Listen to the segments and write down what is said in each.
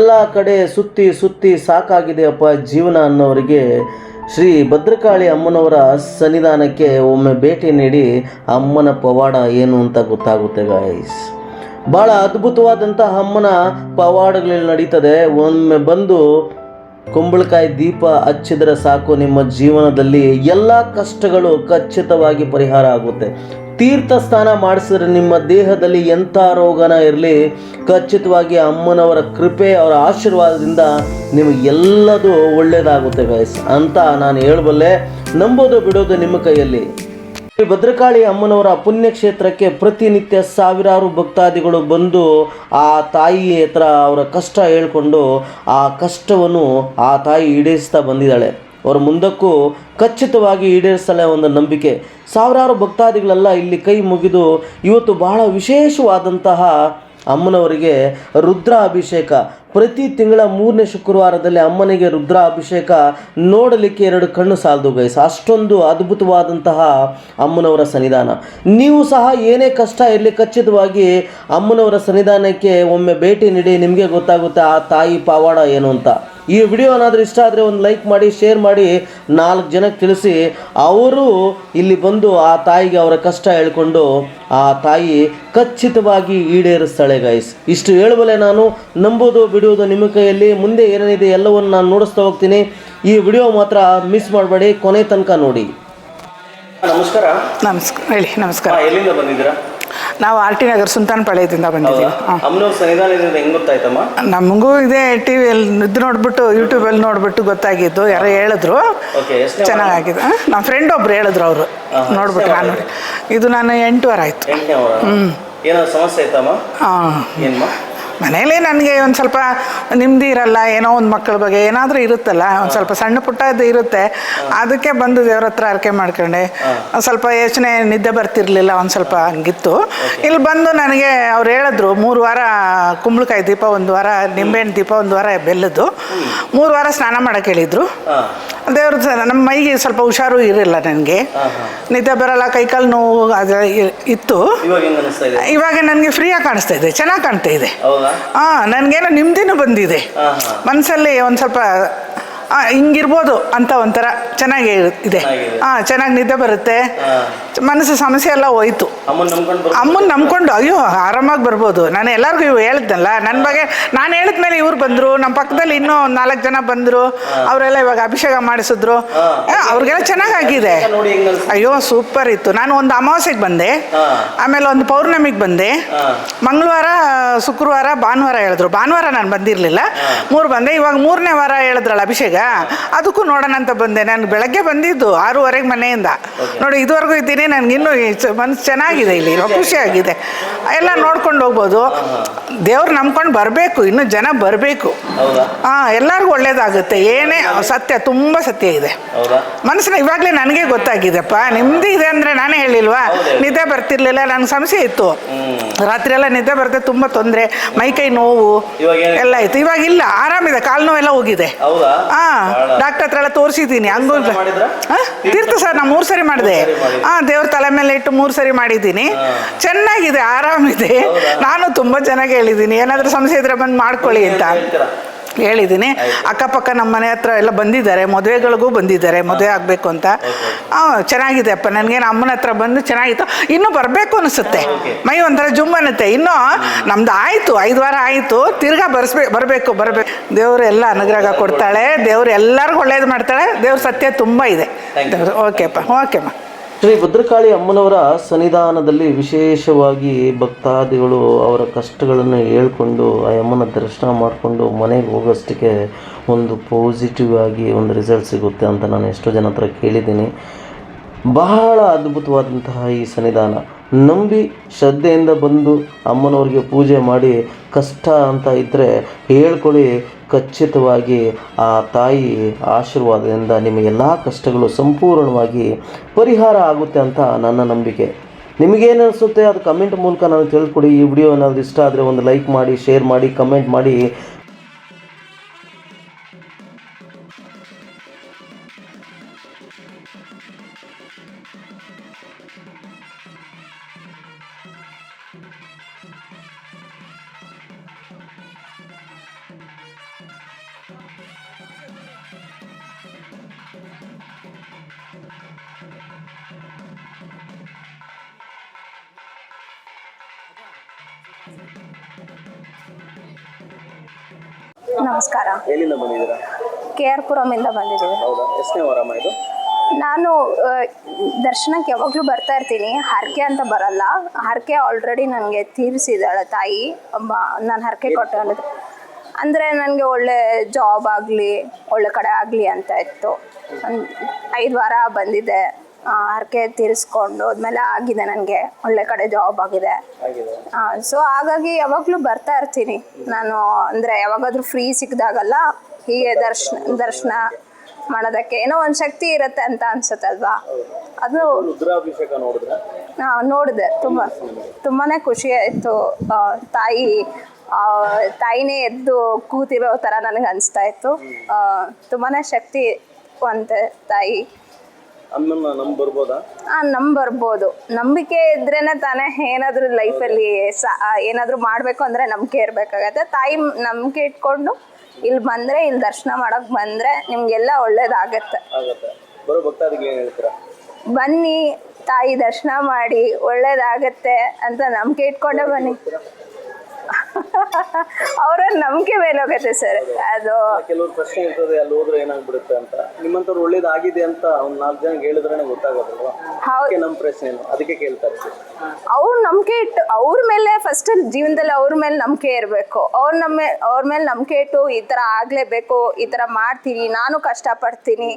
ಎಲ್ಲ ಕಡೆ ಸುತ್ತಿ ಸುತ್ತಿ ಸಾಕಾಗಿದೆಯಪ್ಪ ಜೀವನ ಅನ್ನೋರಿಗೆ. ಶ್ರೀ ಭದ್ರಕಾಳಿ ಅಮ್ಮನವರ ಸನ್ನಿಧಾನಕ್ಕೆ ಒಮ್ಮೆ ಭೇಟಿ ನೀಡಿ ಅಮ್ಮನ ಪವಾಡ ಏನು ಅಂತ ಗೊತ್ತಾಗುತ್ತೆ ಗಾಯ್ಸ್ ಭಾಳ ಅದ್ಭುತವಾದಂತಹ ಅಮ್ಮನ ಪವಾಡಗಳಲ್ಲಿ ನಡೀತದೆ. ಒಮ್ಮೆ ಬಂದು ಕುಂಬಳಕಾಯಿ ದೀಪ ಹಚ್ಚಿದರೆ ಸಾಕು, ನಿಮ್ಮ ಜೀವನದಲ್ಲಿ ಎಲ್ಲ ಕಷ್ಟಗಳು ಖಚಿತವಾಗಿ ಪರಿಹಾರ ಆಗುತ್ತೆ. ತೀರ್ಥ ಸ್ನಾನ ಮಾಡಿಸಿದ್ರೆ ನಿಮ್ಮ ದೇಹದಲ್ಲಿ ಎಂಥ ರೋಗನ ಇರಲಿ, ಖಚಿತವಾಗಿ ಅಮ್ಮನವರ ಕೃಪೆ, ಅವರ ಆಶೀರ್ವಾದದಿಂದ ನಿಮಗೆ ಎಲ್ಲದೂ ಒಳ್ಳೆಯದಾಗುತ್ತೆ ಗೈಸ್ ಅಂತ ನಾನು ಹೇಳಬಲ್ಲೆ, ನಂಬೋದು ಬಿಡೋದು ನಿಮ್ಮ ಕೈಯಲ್ಲಿ. ಶ್ರೀ ಭದ್ರಕಾಳಿ ಅಮ್ಮನವರ ಪುಣ್ಯಕ್ಷೇತ್ರಕ್ಕೆ ಪ್ರತಿನಿತ್ಯ ಸಾವಿರಾರು ಭಕ್ತಾದಿಗಳು ಬಂದು ಆ ತಾಯಿ ಹತ್ರ ಅವರ ಕಷ್ಟ ಹೇಳ್ಕೊಂಡು ಆ ಕಷ್ಟವನ್ನು ಆ ತಾಯಿ ಈಡೇರಿಸ್ತಾ ಬಂದಿದ್ದಾಳೆ. ಅವರ ಮುಂದಕ್ಕೂ ಖಚಿತವಾಗಿ ಈಡೇರಿಸಲೇ ಒಂದು ನಂಬಿಕೆ. ಸಾವಿರಾರು ಭಕ್ತಾದಿಗಳೆಲ್ಲ ಇಲ್ಲಿ ಕೈ ಮುಗಿದು ಇವತ್ತು ಬಹಳ ವಿಶೇಷವಾದಂತಹ ಅಮ್ಮನವರಿಗೆ ರುದ್ರ ಅಭಿಷೇಕ ಪ್ರತಿ ತಿಂಗಳ ಮೂರನೇ ಶುಕ್ರವಾರದಲ್ಲಿ ಅಮ್ಮನಿಗೆ ರುದ್ರ ಅಭಿಷೇಕ ನೋಡಲಿಕ್ಕೆ ಎರಡು ಕಣ್ಣು ಸಾಲದು ಗೈಸ್. ಅಷ್ಟೊಂದು ಅದ್ಭುತವಾದಂತಹ ಅಮ್ಮನವರ ಸನ್ನಿಧಾನ. ನೀವು ಸಹ ಏನೇ ಕಷ್ಟ ಇರಲಿ ಖಚಿತವಾಗಿ ಅಮ್ಮನವರ ಸನ್ನಿಧಾನಕ್ಕೆ ಒಮ್ಮೆ ಭೇಟಿ ನೀಡಿ, ನಿಮಗೆ ಗೊತ್ತಾಗುತ್ತೆ ಆ ತಾಯಿ ಪಾವಾಡ ಏನು ಅಂತ. ಈ ವಿಡಿಯೋ ಏನಾದರೂ ಇಷ್ಟ ಆದರೆ ಒಂದು ಲೈಕ್ ಮಾಡಿ ಶೇರ್ ಮಾಡಿ ನಾಲ್ಕು ಜನಕ್ಕೆ ತಿಳಿಸಿ. ಅವರು ಇಲ್ಲಿ ಬಂದು ಆ ತಾಯಿಗೆ ಅವರ ಕಷ್ಟ ಹೇಳ್ಕೊಂಡು ಆ ತಾಯಿ ಖಚಿತವಾಗಿ ಈಡೇರಿಸ್ತಾಳೆ ಗೈಸ್ ಇಷ್ಟು ಹೇಳಬಲ್ಲೆ ನಾನು ನಂಬೋದು ಬಿಡುವುದು ನಿಮ್ಮ ಕೈಯಲ್ಲಿ. ಮುಂದೆ ಏನೇನಿದೆ ಎಲ್ಲವನ್ನು ನಾನು ನೋಡಿಸ್ತಾ ಹೋಗ್ತೀನಿ. ಈ ವಿಡಿಯೋ ಮಾತ್ರ ಮಿಸ್ ಮಾಡಬೇಡಿ ಕೊನೆ ತನಕ ನೋಡಿ. ನಮಸ್ಕಾರ. ನಮಸ್ಕಾರ ಹೇಳಿ ನಮಸ್ಕಾರ. ಎಲ್ಲಿಂದ ಬಂದಿದ್ದೀರಾ? ನಾವು ಆರ್ ಟಿ ನಗರ್ ಸುಲ್ತಾನ್ಪಾಳ್ಯದಿಂದ ಬಂದಿದ್ದೀವಿ. ಹಾಂ. ಅಮ್ಮನವ್ರ ಸನ್ನಿಧಾನದಿಂದ ಹೆಂಗ್ ಗೊತ್ತಾಯ್ತಮ್ಮ? ನಮಗೂ ಇದೇ ಟಿ ವಿಯಲ್ಲಿ ಇದು ನೋಡ್ಬಿಟ್ಟು ಯೂಟ್ಯೂಬಲ್ಲಿ ನೋಡ್ಬಿಟ್ಟು ಗೊತ್ತಾಗಿದ್ದು ಯಾರೋ ಹೇಳಿದ್ರು. ಓಕೆ ಹಾಂ? ನಮ್ಮ ಫ್ರೆಂಡ್ ಒಬ್ರು ಹೇಳಿದ್ರು ಅವರು. ನೋಡ್ಬಿಟ್ಟು ನಾನು ಇದು ನಾನು ಎಂಟು ವಾರ ಆಯಿತು. ಎಂಟನೇ ಏನಾದ್ರು ಸಮಸ್ಯೆ ಆಯ್ತಮ್ಮ ಹಾಂ. ಮನೇಲಿ ನನಗೆ ಒಂದು ಸ್ವಲ್ಪ ನೆಮ್ಮದಿ ಇರಲ್ಲ ಏನೋ ಒಂದು ಮಕ್ಕಳ ಬಗ್ಗೆ ಏನಾದರೂ ಇರುತ್ತಲ್ಲ ಒಂದು ಸ್ವಲ್ಪ ಸಣ್ಣ ಪುಟ್ಟದ್ದು ಇರುತ್ತೆ. ಅದಕ್ಕೆ ಬಂದು ದೇವ್ರ ಹತ್ರ ಅರ್ಕೆ ಮಾಡ್ಕೊಂಡೆ. ಒಂದ್ ಸ್ವಲ್ಪ ಯೋಚನೆ ನಿದ್ದೆ ಬರ್ತಿರ್ಲಿಲ್ಲ ಒಂದು ಸ್ವಲ್ಪ ಹಂಗಿತ್ತು. ಇಲ್ಲಿ ಬಂದು ನನಗೆ ಅವ್ರು ಹೇಳಿದ್ರು ಮೂರು ವಾರ ಕುಂಬಳಕಾಯಿ ದೀಪ ಒಂದು ವಾರ ನಿಂಬೆಹಣ್ಣು ದೀಪ ಒಂದು ವಾರ ಬೆಲ್ಲದ್ದು. ಮೂರು ವಾರ ಸ್ನಾನ ಮಾಡೋಕೆ ಹೇಳಿದ್ರು. ದೇವ್ರ ನಮ್ಮ ಮೈಗೆ ಸ್ವಲ್ಪ ಹುಷಾರು ಇರಲಿಲ್ಲ ನನಗೆ. ನಿದ್ದೆ ಬರಲ್ಲ ಕೈಕಾಲು ನೋವು ಅದು ಇತ್ತು. ಇವಾಗ ನನಗೆ ಫ್ರೀಯಾಗಿ ಕಾಣಿಸ್ತಾ ಇದೆ ಚೆನ್ನಾಗಿ ಕಾಣ್ತಾ ಇದೆ. ಹಾಂ ನನಗೇನೋ ನಿಮ್ದಿನೂ ಬಂದಿದೆ. ಮನಸ್ಸಲ್ಲಿ ಒಂದು ಸ್ವಲ್ಪ ಹಾಂ ಹಿಂಗಿರ್ಬೋದು ಅಂತ ಒಂಥರ ಚೆನ್ನಾಗಿ ಇದೆ. ಹಾಂ ಚೆನ್ನಾಗಿ ನಿದ್ದೆ ಬರುತ್ತೆ. ಮನಸ್ಸು ಸಮಸ್ಯೆ ಎಲ್ಲ ಹೋಯ್ತು. ಅಮ್ಮನ್ ನಂಬ್ಕೊಂಡು ಅಯ್ಯೋ ಆರಾಮಾಗಿ ಬರ್ಬೋದು. ನಾನು ಎಲ್ಲರಿಗೂ ಇವು ಹೇಳಿದ್ನಲ್ಲ ನನ್ನ ಬಗ್ಗೆ ನಾನು ಹೇಳಿದ್ಮೇಲೆ ಇವ್ರು ಬಂದರು ನಮ್ಮ ಪಕ್ಕದಲ್ಲಿ ಇನ್ನೂ ಒಂದು ನಾಲ್ಕು ಜನ ಬಂದರು ಅವರೆಲ್ಲ ಇವಾಗ ಅಭಿಷೇಕ ಮಾಡಿಸಿದ್ರು. ಅವ್ರಿಗೆಲ್ಲ ಚೆನ್ನಾಗಾಗಿದೆ. ಅಯ್ಯೋ ಸೂಪರ್ ಇತ್ತು. ನಾನು ಒಂದು ಅಮಾವಾಸ್ಯೆಗೆ ಬಂದೆ. ಆಮೇಲೆ ಒಂದು ಪೌರ್ಣಮಿಗೆ ಬಂದೆ. ಮಂಗಳವಾರ ಶುಕ್ರವಾರ ಭಾನುವಾರ ಹೇಳಿದ್ರು. ಭಾನುವಾರ ನಾನು ಬಂದಿರಲಿಲ್ಲ. ಮೂರು ಬಂದೆ. ಇವಾಗ ಮೂರನೇ ವಾರ ಹೇಳಿದ್ರಲ್ಲ ಅಭಿಷೇಕ? ಅದಕ್ಕೂ ನೋಡೋಣ ಅಂತ ಬಂದೆ. ನಾನು ಬೆಳಗ್ಗೆ ಬಂದಿದ್ದು ಆರೂವರೆಗೆ ಮನೆಯಿಂದ. ನೋಡಿ ಇದುವರೆಗೂ ಇದ್ದೀನಿ. ನನಗೆ ಇನ್ನೂ ಮನಸ್ಸು ಚೆನ್ನಾಗಿದೆ ಇಲ್ಲಿ ಖುಷಿಯಾಗಿದೆ ಎಲ್ಲ ನೋಡ್ಕೊಂಡು ಹೋಗ್ಬೋದು. ದೇವ್ರು ನಂಬ್ಕೊಂಡು ಬರಬೇಕು ಇನ್ನು ಜನ ಬರಬೇಕು. ಹಾಂ ಎಲ್ಲರಿಗೂ ಒಳ್ಳೇದಾಗುತ್ತೆ. ಏನೇ ಸತ್ಯ ತುಂಬ ಸತ್ಯ ಇದೆ. ಮನಸ್ಸಿನ ಇವಾಗಲೇ ನನಗೆ ಗೊತ್ತಾಗಿದೆಪ್ಪ. ನಿಮ್ದು ಇದೆ ಅಂದರೆ ನಾನೇ ಹೇಳಿಲ್ವಾ? ನಿದ್ದೆ ಬರ್ತಿರ್ಲಿಲ್ಲ ನನಗೆ ಸಮಸ್ಯೆ ಇತ್ತು. ರಾತ್ರಿ ಎಲ್ಲ ನಿದ್ದೆ ಬರುತ್ತೆ ತುಂಬ ತೊಂದರೆ ಮೈಕೈ ನೋವು ಎಲ್ಲ ಇತ್ತು. ಇವಾಗ ಇಲ್ಲ ಆರಾಮಿದೆ ಕಾಲು ನೋವೆಲ್ಲ ಹೋಗಿದೆ. ಹಾಂ ಡಾಕ್ಟರ್ ಹತ್ರ ಎಲ್ಲ ತೋರಿಸಿದ್ದೀನಿ. ಹಂಗೂ? ಹಾ? ತೀರ್ಥ ಸರ್ ನಾನು ಮೂರು ಸರಿ ಮಾಡಿದೆ. ಹಾ ದೇವ್ರ ತಲೆ ಮೇಲೆ ಇಟ್ಟು ಮೂರು ಸರಿ ಮಾಡಿದ್ದೀನಿ. ಚೆನ್ನಾಗಿದೆ ಆರಾಮಿದೆ? ನಾನು ತುಂಬ ಚೆನ್ನಾಗಿ ಹೇಳಿದ್ದೀನಿ. ಏನಾದರೂ ಸಮಸ್ಯೆ ಇದ್ರೆ ಬಂದು ಮಾಡ್ಕೊಳ್ಳಿ ಅಂತ? ಹೇಳಿದ್ದೀನಿ. ಅಕ್ಕಪಕ್ಕ ನಮ್ಮ ಮನೆ ಹತ್ರ ಎಲ್ಲ ಬಂದಿದ್ದಾರೆ ಮದುವೆಗಳಿಗೂ ಬಂದಿದ್ದಾರೆ ಮದುವೆ ಆಗಬೇಕು ಅಂತ. ಹಾಂ ಚೆನ್ನಾಗಿದೆ ಅಪ್ಪ. ನನಗೇನು ಅಮ್ಮನ ಹತ್ರ ಬಂದು ಚೆನ್ನಾಗಿತ್ತು. ಇನ್ನೂ ಬರಬೇಕು ಅನಿಸುತ್ತೆ. ಮೈ ಒಂಥರ ಜುಮ್ ಅನ್ನತ್ತೆ ಇನ್ನೂ ನಮ್ದು ಆಯಿತು ಐದು ವಾರ ಆಯಿತು. ತಿರ್ಗಾ ಬರ್ಸ್ಬೇಕ್ ಬರಬೇಕು ಬರಬೇಕು. ದೇವರು ಎಲ್ಲ ಅನುಗ್ರಹ ಕೊಡ್ತಾಳೆ. ದೇವ್ರು ಎಲ್ಲರಿಗೂ ಒಳ್ಳೇದು ಮಾಡ್ತಾಳೆ. ದೇವ್ರ ಸತ್ಯ ತುಂಬ ಇದೆ. ಓಕೆಪ್ಪ ಓಕೆಮ್ಮ. ಶ್ರೀ ಭದ್ರಕಾಳಿ ಅಮ್ಮನವರ ಸನ್ನಿಧಾನದಲ್ಲಿ ವಿಶೇಷವಾಗಿ ಭಕ್ತಾದಿಗಳು ಅವರ ಕಷ್ಟಗಳನ್ನು ಹೇಳ್ಕೊಂಡು ಆ ಅಮ್ಮನ ದರ್ಶನ ಮಾಡಿಕೊಂಡು ಮನೆಗೆ ಹೋಗೋಷ್ಟಕ್ಕೆ ಒಂದು ಪಾಸಿಟಿವ್ ಆಗಿ ಒಂದು ರಿಸಲ್ಟ್ ಸಿಗುತ್ತೆ ಅಂತ ನಾನು ಎಷ್ಟೋ ಜನ ಹತ್ರ ಕೇಳಿದ್ದೀನಿ. ಬಹಳ ಅದ್ಭುತವಾದಂತಹ ಈ ಸನ್ನಿಧಾನ. ನಂಬಿ ಶ್ರದ್ಧೆಯಿಂದ ಬಂದು ಅಮ್ಮನವ್ರಿಗೆ ಪೂಜೆ ಮಾಡಿ ಕಷ್ಟ ಅಂತ ಇದ್ದರೆ ಹೇಳ್ಕೊಳ್ಳಿ. ಖಚಿತವಾಗಿ ಆ ತಾಯಿ ಆಶೀರ್ವಾದದಿಂದ ನಿಮ್ಮ ಎಲ್ಲ ಕಷ್ಟಗಳು ಸಂಪೂರ್ಣವಾಗಿ ಪರಿಹಾರ ಆಗುತ್ತೆ ಅಂತ ನನ್ನ ನಂಬಿಕೆ. ನಿಮಗೇನು ಅನಿಸುತ್ತೆ? ಅದು ಕಮೆಂಟ್ ಮೂಲಕ ನಾನು ತಿಳ್ಕೊಡಿ. ಈ ವಿಡಿಯೋ ಏನಾದರೂ ಇಷ್ಟ ಆದರೆ ಒಂದು ಲೈಕ್ ಮಾಡಿ ಶೇರ್ ಮಾಡಿ ಕಮೆಂಟ್ ಮಾಡಿ. ನಮಸ್ಕಾರ. ಎಲ್ಲಿಂದ ಬಂದಿದ್ದೀರಾ? ಕೆ ಆರ್ ಪುರಮಿಂದ ಬಂದಿದ್ದೀವಿ. ಹೌದಾ? ಎಷ್ಟನೇ ವಾರಮ್ಮ ಇದು? ನಾನು ದರ್ಶನಕ್ಕೆ ಯಾವಾಗಲೂ ಬರ್ತಾ ಇರ್ತೀನಿ. ಹರಕೆ ಅಂತ ಬರಲ್ಲ. ಹರಕೆ ಆಲ್ರೆಡಿ ನನಗೆ ತೀರಿಸಿದಾಳೆ ತಾಯಿ. ನಾನು ಹರಕೆ ಕೊಟ್ಟ ಅನ್ನೋದು ಅಂದರೆ ನನಗೆ ಒಳ್ಳೆ ಜಾಬ್ ಆಗಲಿ ಒಳ್ಳೆ ಕಡೆ ಆಗಲಿ ಅಂತ ಇತ್ತು. ಐದು ವಾರ ಬಂದಿದೆ ಹರಕೆ ತೀರಿಸ್ಕೊಂಡು ಆದ್ಮೇಲೆ ಆಗಿದೆ ನನಗೆ ಒಳ್ಳೆ ಕಡೆ ಜಾಬ್ ಆಗಿದೆ. ಸೊ ಹಾಗಾಗಿ ಯಾವಾಗಲೂ ಬರ್ತಾ ಇರ್ತೀನಿ. ನಾನು ಅಂದರೆ ಯಾವಾಗಾದ್ರೂ ಫ್ರೀ ಸಿಕ್ಕಿದಾಗಲ್ಲ ಹೀಗೆ ದರ್ಶನ ದರ್ಶನ ಮಾಡೋದಕ್ಕೆ ಏನೋ ಒಂದು ಶಕ್ತಿ ಇರುತ್ತೆ ಅಂತ ಅನ್ಸುತ್ತಲ್ವಾ? ಅದು ನೋಡಿದೆ. ತುಂಬ ತುಂಬಾ ಖುಷಿ ಆಯಿತು. ತಾಯಿ ತಾಯಿನೇ ಎದ್ದು ಕೂತಿರೋ ಥರ ನನಗೆ ಅನಿಸ್ತಾ ಇತ್ತು. ತುಂಬಾ ಶಕ್ತಿವಂತೆ ತಾಯಿ. ನಮ್ ಬರ್ಬೋದಾ? ಆ ನಮ್ ಬರ್ಬೋದು. ನಂಬಿಕೆ ಇದ್ರೇನೆ ತಾನೇ ಏನಾದ್ರೂ ಲೈಫಲ್ಲಿ ಏನಾದ್ರೂ ಮಾಡಬೇಕು ಅಂದ್ರೆ ನಂಬಿಕೆ ಇರ್ಬೇಕಾಗತ್ತೆ. ತಾಯಿ ನಂಬಿಕೆ ಇಟ್ಕೊಂಡು ಇಲ್ಲಿ ಬಂದ್ರೆ ಇಲ್ಲಿ ದರ್ಶನ ಮಾಡಕ್ ಬಂದ್ರೆ ನಿಮ್ಗೆಲ್ಲ ಒಳ್ಳೇದಾಗತ್ತೆ. ಆಗತ್ತೆ. ಬರೋ ಭಕ್ತಾದಿಗೆ ಏನ್ ಹೇಳ್ತೀರಾ? ಬನ್ನಿ ತಾಯಿ ದರ್ಶನ ಮಾಡಿ ಒಳ್ಳೇದಾಗತ್ತೆ ಅಂತ ನಂಬಿಕೆ ಇಟ್ಕೊಂಡೆ ಬನ್ನಿ. ಅವರ ನಂಬಿಕೆ ಮೇಲೆ ಹೋಗುತ್ತೆ ಸರ್. ಅದು ಕೆಲವ್ರು ಪ್ರಶ್ನೆ ಇರ್ತದೆ ಅಲ್ಲಿ ಹೋದ್ರೆ ಏನಾಗ್ಬಿಡುತ್ತೆ ಅಂತ. ನಿಮ್ಮಂತವ್ರು ಒಳ್ಳೇದಾಗಿದೆ ಅಂತ ಒಂದ್ ನಾಲ್ಕು ಜನ ಹೇಳಿದ್ರೆ ಗೊತ್ತಾಗೋದಲ್ವಾ? ಹೌದು. ನಮ್ಮ ಪ್ರಶ್ನೆ ಏನು ಅದಕ್ಕೆ ಕೇಳ್ತಾರೆ ಅವ್ರ ನಂಬಿಕೆ ಇಟ್ಟು ಅವ್ರ ಮೇಲೆ ಫಸ್ಟ್ ಜೀವನದಲ್ಲಿ ಅವ್ರ ಮೇಲೆ ನಂಬಿಕೆ ಇರಬೇಕು. ಅವ್ರ ನಮ್ಮ ಅವ್ರ ಮೇಲೆ ನಂಬಿಕೆ ಇಟ್ಟು ಈ ಥರ ಆಗಲೇಬೇಕು ಈ ಥರ ಮಾಡ್ತೀನಿ ನಾನು ಕಷ್ಟಪಡ್ತೀನಿ.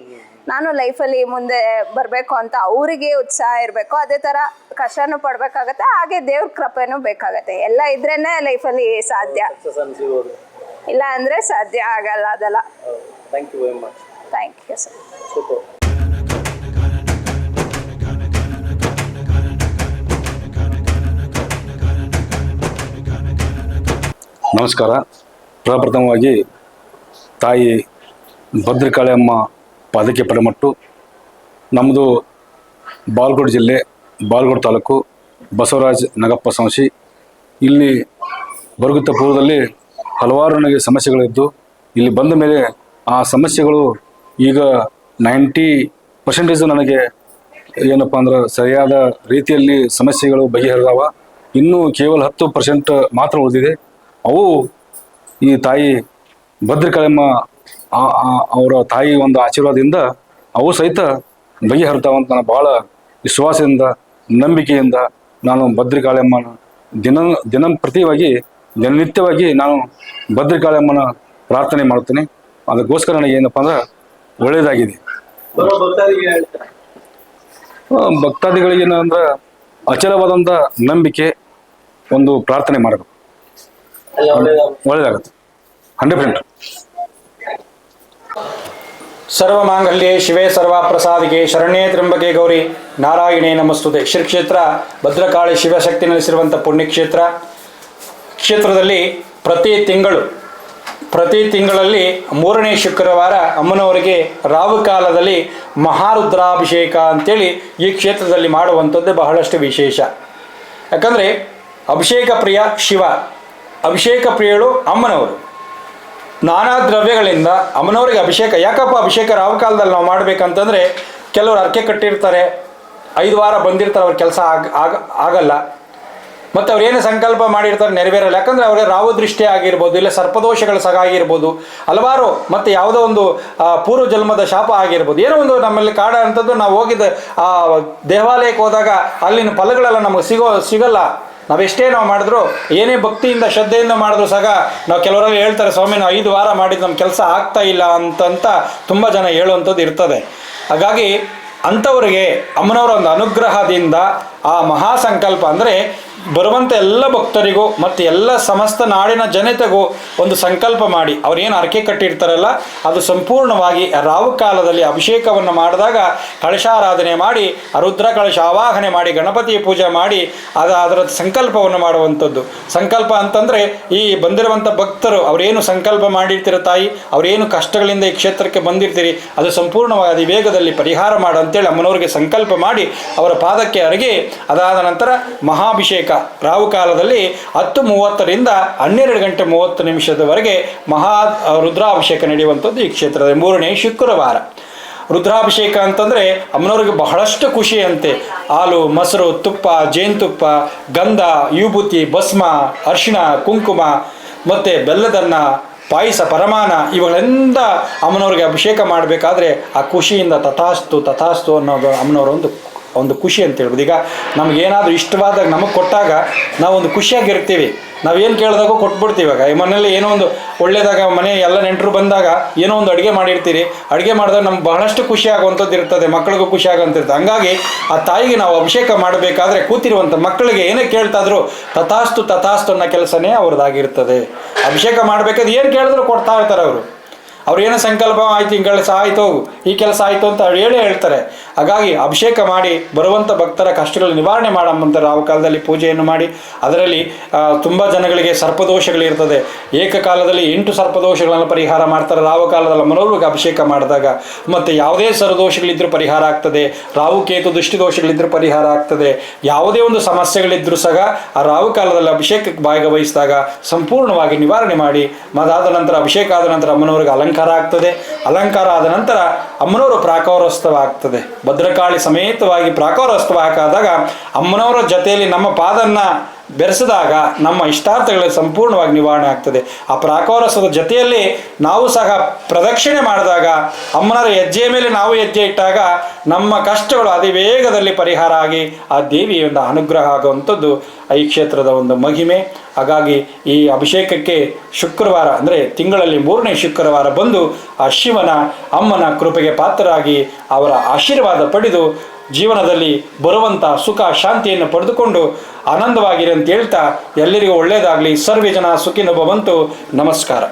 ನಾನು ಲೈಫಲ್ಲಿ ಮುಂದೆ ಬರಬೇಕು ಅಂತ ಅವರಿಗೆ ಉತ್ಸಾಹ ಇರಬೇಕು ಅದೇ ಥರ ಕಷ್ಟನೂ ಪಡ್ಬೇಕಾಗತ್ತೆ ಹಾಗೆ ದೇವ್ರ ಕೃಪೆನೂ ಬೇಕಾಗತ್ತೆ. ಎಲ್ಲ ಇದ್ರೇನೆ ಲೈಫಲ್ಲಿ ಸಾಧ್ಯ. ಇಲ್ಲ ಅಂದರೆ ಸಾಧ್ಯ ಆಗಲ್ಲ ಅದೆಲ್ಲ. Thank you very much thank you sir super ನಮಸ್ಕಾರ. ಪ್ರಪ್ರಥಮವಾಗಿ ತಾಯಿ ಭದ್ರಕಾಳಿಯಮ್ಮ ಪಾದಕ್ಕೆ ಪಡೆಮಟ್ಟು. ನಮ್ಮದು ಬಾಲ್ಕೋಟ್ ಜಿಲ್ಲೆ ಬಾಲ್ಕೋಟ್ ತಾಲೂಕು ಬಸವರಾಜ್ ನಗಪ್ಪ ಸಂಶಿ ಇಲ್ಲಿ ಬರುಗುತ್ತ ಪೂರ್ವದಲ್ಲಿ ಹಲವಾರು ನನಗೆ ಸಮಸ್ಯೆಗಳಿದ್ದು, ಇಲ್ಲಿ ಬಂದ ಮೇಲೆ ಆ ಸಮಸ್ಯೆಗಳು ಈಗ ನೈಂಟಿ ಪರ್ಸೆಂಟೇಜ್ ನನಗೆ ಏನಪ್ಪ ಅಂದ್ರೆ ಸರಿಯಾದ ರೀತಿಯಲ್ಲಿ ಸಮಸ್ಯೆಗಳು ಬಗೆಹರಿದಾವ. ಇನ್ನೂ ಕೇವಲ ಹತ್ತು ಪರ್ಸೆಂಟ್ ಮಾತ್ರ ಉಳಿದಿದೆ. ಅವು ಈ ತಾಯಿ ಭದ್ರಕಾಳಮ್ಮ ಅವರ ತಾಯಿ ಒಂದು ಆಶೀರ್ವಾದದಿಂದ ಅವು ಸಹಿತ ಬಗೆಹರಿತಾವಂತ ನಾನು ಭಾಳ ವಿಶ್ವಾಸದಿಂದ ನಂಬಿಕೆಯಿಂದ ನಾನು ಭದ್ರಿಕಾಳಮ್ಮನ ದಿನ ದಿನಂಪ್ರತಿಯಾಗಿ ದಿನನಿತ್ಯವಾಗಿ ನಾನು ಭದ್ರಿಕಾಳಮ್ಮನ ಪ್ರಾರ್ಥನೆ ಮಾಡ್ತೀನಿ ಅದಕ್ಕೋಸ್ಕರ ನನಗೆ ಏನಪ್ಪ ಅಂದ್ರೆ ಒಳ್ಳೆಯದಾಗಿದೆ. ಆ, ಭಕ್ತಾದಿಗಳಿಗೆ ಏನಂದ್ರೆ ಅಚಲವಾದಂಥ ನಂಬಿಕೆ ಒಂದು ಪ್ರಾರ್ಥನೆ ಮಾಡಬೇಕು. ಒಳ್ಳೆಯದಾಗುತ್ತೆ. Hundred percent. ಸರ್ವಮಾಂಗಲ್ಯೆ ಶಿವೇ ಸರ್ವಪ್ರಸಾದಿಗೆ ಶರಣೇ ತ್ರಂಬಕೆ ಗೌರಿ. ನಾರಾಯಣೇ ನಮಸ್ತುತೆ. ಶ್ರೀ ಕ್ಷೇತ್ರ ಭದ್ರಕಾಳಿ ಶಿವಶಕ್ತಿ ನೆಲೆಸಿರುವಂಥ ಪುಣ್ಯಕ್ಷೇತ್ರ. ಕ್ಷೇತ್ರದಲ್ಲಿ ಪ್ರತಿ ತಿಂಗಳು, ಪ್ರತಿ ತಿಂಗಳಲ್ಲಿ ಮೂರನೇ ಶುಕ್ರವಾರ ಅಮ್ಮನವರಿಗೆ ರಾವು ಕಾಲದಲ್ಲಿ ಮಹಾರುದ್ರಾಭಿಷೇಕ ಅಂತೇಳಿ ಈ ಕ್ಷೇತ್ರದಲ್ಲಿ ಮಾಡುವಂಥದ್ದು ಬಹಳಷ್ಟು ವಿಶೇಷ. ಯಾಕಂದರೆ ಅಭಿಷೇಕ ಪ್ರಿಯ ಶಿವ, ಅಭಿಷೇಕ ಪ್ರಿಯಳು ಅಮ್ಮನವರು. ನಾನಾ ದ್ರವ್ಯಗಳಿಂದ ಅಮ್ಮನವರಿಗೆ ಅಭಿಷೇಕ, ಯಾಕಪ್ಪ ಅಭಿಷೇಕ ರಾವ್ ಕಾಲದಲ್ಲಿ ನಾವು ಮಾಡಬೇಕಂತಂದರೆ ಕೆಲವರು ಅರ್ಕೆ ಕಟ್ಟಿರ್ತಾರೆ, ಐದು ವಾರ ಬಂದಿರ್ತಾರೆ, ಅವ್ರ ಕೆಲಸ ಆಗ ಆಗ, ಆಗಲ್ಲ. ಮತ್ತು ಅವ್ರೇನು ಸಂಕಲ್ಪ ಮಾಡಿರ್ತಾರೆ ನೆರವೇರಲ್ಲ. ಯಾಕಂದರೆ ಅವರಿಗೆ ರಾವು ದೃಷ್ಟಿ ಆಗಿರ್ಬೋದು, ಇಲ್ಲ ಸರ್ಪದೋಷಗಳ ಸಗ ಆಗಿರ್ಬೋದು, ಹಲವಾರು ಮತ್ತು ಯಾವುದೋ ಒಂದು ಪೂರ್ವ ಜನ್ಮದ ಶಾಪ ಆಗಿರ್ಬೋದು. ಏನೋ ಒಂದು ನಮ್ಮಲ್ಲಿ ಕಾಡ ಅಂತದ್ದು ನಾವು ಹೋಗಿದ್ದ, ಆ, ದೇವಾಲಯಕ್ಕೆ ಹೋದಾಗ ಅಲ್ಲಿನ ಫಲಗಳೆಲ್ಲ ನಮಗೆ ಸಿಗೋ, ಸಿಗಲ್ಲ. ನಾವೆಷ್ಟೇ ನಾವು ಮಾಡಿದ್ರು, ಏನೇ ಭಕ್ತಿಯಿಂದ ಶ್ರದ್ಧೆಯಿಂದ ಮಾಡಿದ್ರು ಸಹ ನಾವು ಕೆಲವರಲ್ಲಿ ಹೇಳ್ತಾರೆ, ಸ್ವಾಮಿ, ನಾವು ಐದು ವಾರ ಮಾಡಿದ್ದು ನಮ್ಮ ಕೆಲಸ ಆಗ್ತಾ ಇಲ್ಲ ಅಂತಂತ ತುಂಬ ಜನ ಹೇಳುವಂಥದ್ದು ಇರ್ತದೆ. ಹಾಗಾಗಿ ಅಂಥವರಿಗೆ ಅಮ್ಮನವರ ಒಂದು ಅನುಗ್ರಹದಿಂದ ಆ ಮಹಾಸಂಕಲ್ಪ ಅಂದರೆ ಬರುವಂಥ ಎಲ್ಲ ಭಕ್ತರಿಗೂ ಮತ್ತು ಎಲ್ಲ ಸಮಸ್ತ ನಾಡಿನ ಜನತೆಗೂ ಒಂದು ಸಂಕಲ್ಪ ಮಾಡಿ. ಅವ್ರೇನು ಅರಕೆ ಕಟ್ಟಿರ್ತಾರಲ್ಲ, ಅದು ಸಂಪೂರ್ಣವಾಗಿ ರಾವು ಕಾಲದಲ್ಲಿ ಅಭಿಷೇಕವನ್ನು ಮಾಡಿದಾಗ ಕಳಶಾರಾಧನೆ ಮಾಡಿ ರುದ್ರ ಕಳಶ ಆವಾಹನೆ ಮಾಡಿ ಗಣಪತಿಯ ಪೂಜೆ ಮಾಡಿ, ಅದು ಅದರ ಸಂಕಲ್ಪವನ್ನು ಮಾಡುವಂಥದ್ದು. ಸಂಕಲ್ಪ ಅಂತಂದರೆ ಈ ಬಂದಿರುವಂಥ ಭಕ್ತರು ಅವರೇನು ಸಂಕಲ್ಪ ಮಾಡಿರ್ತೀರ ತಾಯಿ? ಅವರೇನು ಕಷ್ಟಗಳಿಂದ ಈ ಕ್ಷೇತ್ರಕ್ಕೆ ಬಂದಿರ್ತೀರಿ? ಅದು ಸಂಪೂರ್ಣವಾಗಿ ವೇಗದಲ್ಲಿ ಪರಿಹಾರ ಮಾಡು ಅಂತೇಳಿ ಅಮ್ಮನವರಿಗೆ ಸಂಕಲ್ಪ ಮಾಡಿ ಅವರ ಪಾದಕ್ಕೆ ಅರಗಿ, ಅದಾದ ನಂತರ ಮಹಾಭಿಷೇಕ. ರಾವು ಕಾಲದಲ್ಲಿ ಹತ್ತು ಮೂವತ್ತರಿಂದ ಹನ್ನೆರಡು ಗಂಟೆ ಮೂವತ್ತು ನಿಮಿಷದವರೆಗೆ ಮಹಾ ರುದ್ರಾಭಿಷೇಕ ನಡೆಯುವಂಥದ್ದು ಈ ಕ್ಷೇತ್ರದ ಮೂರನೇ ಶುಕ್ರವಾರ. ರುದ್ರಾಭಿಷೇಕ ಅಂತಂದರೆ ಅಮ್ಮನವ್ರಿಗೆ ಬಹಳಷ್ಟು ಖುಷಿಯಂತೆ. ಹಾಲು, ಮೊಸರು, ತುಪ್ಪ, ಜೇನುತುಪ್ಪ, ಗಂಧ, ವಿಭೂತಿ, ಭಸ್ಮ, ಅರ್ಶಿಣ, ಕುಂಕುಮ, ಮತ್ತು ಬೆಲ್ಲದನ್ನ ಪಾಯಸ, ಪರಮಾನ ಇವುಗಳೆಂದ ಅಮ್ಮನವ್ರಿಗೆ ಅಭಿಷೇಕ ಮಾಡಬೇಕಾದ್ರೆ ಆ ಖುಷಿಯಿಂದ ತಥಾಸ್ತು ತಥಾಸ್ತು ಅನ್ನೋದು ಅಮ್ಮನವರ ಒಂದು ಒಂದು ಖುಷಿ ಅಂತ ಹೇಳ್ಬೋದು. ಈಗ ನಮಗೇನಾದರೂ ಇಷ್ಟವಾದಾಗ ನಮಗೆ ಕೊಟ್ಟಾಗ ನಾವೊಂದು ಖುಷಿಯಾಗಿರ್ತೀವಿ. ನಾವೇನು ಕೇಳಿದಾಗೂ ಕೊಟ್ಬಿಡ್ತೀವಿ ಇವಾಗ. ಈ ಮನೇಲಿ ಏನೋ ಒಂದು ಒಳ್ಳೆಯದಾಗ ಮನೆ ಎಲ್ಲ ನೆಂಟರು ಬಂದಾಗ ಏನೋ ಒಂದು ಅಡುಗೆ ಮಾಡಿರ್ತೀರಿ. ಅಡುಗೆ ಮಾಡಿದಾಗ ನಮ್ಗೆ ಬಹಳಷ್ಟು ಖುಷಿ ಆಗುವಂಥದ್ದು ಇರ್ತದೆ ಮಕ್ಕಳಿಗೂ ಖುಷಿ ಆಗುವಂತಿರ್ತದೆ ಹಂಗಾಗಿ ಆ ತಾಯಿಗೆ ನಾವು ಅಭಿಷೇಕ ಮಾಡಬೇಕಾದ್ರೆ ಕೂತಿರುವಂಥ ಮಕ್ಕಳಿಗೆ ಏನೇ ಕೇಳ್ತಾದ್ರು ತಥಾಸ್ತು ತಥಾಸ್ತು ಅನ್ನೋ ಕೆಲಸನೇ ಅವ್ರದ್ದಾಗಿರ್ತದೆ. ಅಭಿಷೇಕ ಮಾಡಬೇಕಾದ್ರೆ ಏನು ಕೇಳಿದ್ರು ಕೊಡ್ತಾ ಇರ್ತಾರೆ ಅವರು. ಅವ್ರು ಏನೋ ಸಂಕಲ್ಪ ಆಯ್ತು, ಈ ಕೆಲಸ ಆಯ್ತು, ಈ ಕೆಲಸ ಆಯ್ತು ಅಂತ ಅವ್ರು ಹೇಳೇ ಹೇಳ್ತಾರೆ. ಹಾಗಾಗಿ ಅಭಿಷೇಕ ಮಾಡಿ ಬರುವಂಥ ಭಕ್ತರ ಕಷ್ಟಗಳು ನಿವಾರಣೆ ಮಾಡಂಬಂತ ಆ ಕಾಲದಲ್ಲಿ ಪೂಜೆಯನ್ನು ಮಾಡಿ, ಅದರಲ್ಲಿ ತುಂಬ ಜನಗಳಿಗೆ ಸರ್ಪದೋಷಗಳಿರ್ತದೆ ಏಕಕಾಲದಲ್ಲಿ ಎಂಟು ಸರ್ಪದೋಷಗಳನ್ನು ಪರಿಹಾರ ಮಾಡ್ತಾರೆ. ರಾವು ಕಾಲದಲ್ಲಿ ಮನೋರ್ವಿಗೆ ಅಭಿಷೇಕ ಮಾಡಿದಾಗ ಮತ್ತು ಯಾವುದೇ ಸರ್ದೋಷಗಳಿದ್ರೂ ಪರಿಹಾರ ಆಗ್ತದೆ. ರಾವು ಕೇತು ದೃಷ್ಟಿ ದೋಷಗಳಿದ್ರೂ ಪರಿಹಾರ ಆಗ್ತದೆ. ಯಾವುದೇ ಒಂದು ಸಮಸ್ಯೆಗಳಿದ್ದರೂ ಸಹ ಆ ರಾವು ಕಾಲದಲ್ಲಿ ಅಭಿಷೇಕಕ್ಕೆ ಭಾಗವಹಿಸಿದಾಗ ಸಂಪೂರ್ಣವಾಗಿ ನಿವಾರಣೆ ಮಾಡಿ ಅದಾದ ನಂತರ ಅಭಿಷೇಕ ಆದ ನಂತರ ಅಮ್ಮನವ್ರಿಗೆ ಅಲಂಕಾರ ಆಗ್ತದೆ. ಅಲಂಕಾರ ಆದ ನಂತರ ಅಮ್ಮನವರು ಪ್ರಾಕಾರೋತ್ಸವ ಆಗ್ತದೆ ಭದ್ರಕಾಳಿ ಸಮೇತವಾಗಿ ಪ್ರಾಕಾರೋತ್ಸವ ಹಾಕಾದಾಗ ಅಮ್ಮನವರ ಜೊತೆಯಲ್ಲಿ ನಮ್ಮ ಪಾದನ್ನ ಬೆರೆಸಿದಾಗ ನಮ್ಮ ಇಷ್ಟಾರ್ಥಗಳ ಸಂಪೂರ್ಣವಾಗಿ ನಿವಾರಣೆ ಆಗ್ತದೆ. ಆ ಪ್ರಾಕೋರಸದ ಜೊತೆಯಲ್ಲಿ ನಾವು ಸಹ ಪ್ರದಕ್ಷಿಣೆ ಮಾಡಿದಾಗ, ಅಮ್ಮನವರ ಹೆಜ್ಜೆಯ ಮೇಲೆ ನಾವು ಹೆಜ್ಜೆ ಇಟ್ಟಾಗ ನಮ್ಮ ಕಷ್ಟಗಳು ಅತಿ ವೇಗದಲ್ಲಿ ಪರಿಹಾರ ಆಗಿ ಆ ದೇವಿಯ ಒಂದು ಅನುಗ್ರಹ ಆಗುವಂಥದ್ದು ಈ ಕ್ಷೇತ್ರದ ಒಂದು ಮಹಿಮೆ. ಹಾಗಾಗಿ ಈ ಅಭಿಷೇಕಕ್ಕೆ ಶುಕ್ರವಾರ ಅಂದರೆ ತಿಂಗಳಲ್ಲಿ ಮೂರನೇ ಶುಕ್ರವಾರ ಬಂದು ಆ ಶಿವನ, ಅಮ್ಮನ ಕೃಪೆಗೆ ಪಾತ್ರರಾಗಿ ಅವರ ಆಶೀರ್ವಾದ ಪಡೆದು ಜೀವನದಲ್ಲಿ ಬರುವಂಥ ಸುಖ, ಶಾಂತಿಯನ್ನು ಪಡೆದುಕೊಂಡು ಆನಂದವಾಗಿರಿ ಅಂತ ಹೇಳ್ತಾ, ಎಲ್ಲರಿಗೂ ಒಳ್ಳೆಯದಾಗಲಿ ಸರ್ವೇ ಜನ ಸುಖಿನ ಭವಂತು ನಮಸ್ಕಾರ.